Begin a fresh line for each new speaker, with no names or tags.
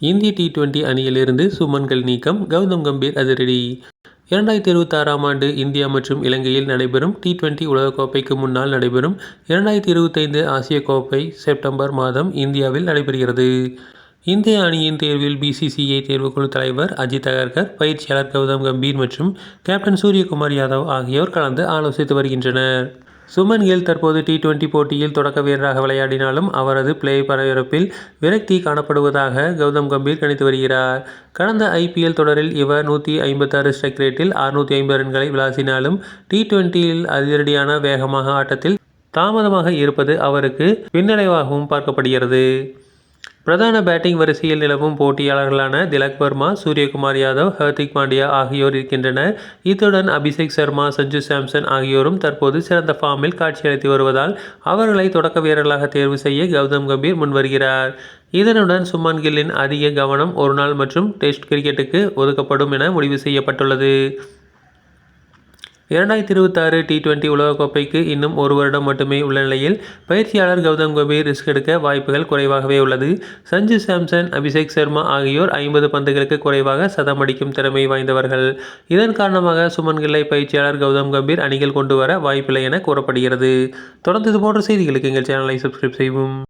இந்திய T twenty அணியிலிருந்து சுமன்கள் நீக்கம் கௌதம் கம்பீர் அதிரடி இரண்டாயிரத்தி இருபத்தாறாம் ஆண்டு இந்தியா மற்றும் இலங்கையில் நடைபெறும் டி டுவெண்டி உலகக்கோப்பைக்கு முன்னால் நடைபெறும் இரண்டாயிரத்தி இருபத்தைந்து ஆசிய கோப்பை செப்டம்பர் மாதம் இந்தியாவில் நடைபெறுகிறது. இந்திய அணியின் தேர்வில் பிசிசிஐ தேர்வுக்குழு தலைவர் அஜித் அகர்கர் பயிற்சியாளர் கௌதம் கம்பீர் மற்றும் கேப்டன் சூரியகுமார் யாதவ் ஆகியோர் கலந்து ஆலோசித்து வருகின்றனர். சுமன் கில் தற்போது டி டுவெண்டி போட்டியில் தொடக்க வீரராக விளையாடினாலும் அவரது பிளே பரபரப்பில் விரக்தி காணப்படுவதாக கௌதம் கம்பீர் கணித்து வருகிறார். கடந்த ஐபிஎல் தொடரில் இவர் நூற்றி ஐம்பத்தாறு ஸ்ட்ரைக் ரேட்டில் அறுநூற்றி ஐம்பது ரன்களை விளாசினாலும் டி டுவெண்டியில் அதிரடியான வேகமாக ஆட்டத்தில் தாமதமாக இருப்பது அவருக்கு பின்னடைவாகவும் பார்க்கப்படுகிறது. பிரதான பேட்டிங் வரிசையில் நிலவும் போட்டியாளர்களான திலக் வர்மா சூரியகுமார் யாதவ் ஹர்திக் பாண்டியா ஆகியோர் இருக்கின்றனர். இத்துடன் அபிஷேக் சர்மா சஞ்சு சாம்சன் ஆகியோரும் தற்போது சிறந்த ஃபார்மில் காட்சியளித்து வருவதால் அவர்களை தொடக்க வீரர்களாக தேர்வு செய்ய கௌதம் கம்பீர் முன்வருகிறார். இதனுடன் சுமன் கில்லின் அதிக கவனம் ஒருநாள் மற்றும் டெஸ்ட் கிரிக்கெட்டுக்கு ஒதுக்கப்படும் என முடிவு செய்யப்பட்டுள்ளது. இரண்டாயிரத்தி இருபத்தாறு டி டுவெண்டி உலகக்கோப்பைக்கு இன்னும் ஒரு வருடம் மட்டுமே உள்ள நிலையில் பயிற்சியாளர் கௌதம் கம்பீர் ரிஸ்க் எடுக்க வாய்ப்புகள் குறைவாகவே உள்ளது. சஞ்சு சாம்சன் அபிஷேக் சர்மா ஆகியோர் ஐம்பது பந்துகளுக்கு குறைவாக சதம் அடிக்கும் திறமை வாய்ந்தவர்கள். இதன் காரணமாக சுமன் கில்லை பயிற்சியாளர் கௌதம் கம்பீர் அணிகள் கொண்டு வர வாய்ப்பில்லை என கூறப்படுகிறது. தொடர்ந்து இதுபோன்ற செய்திகளுக்கு எங்கள் சேனலை சப்ஸ்கிரைப் செய்வோம்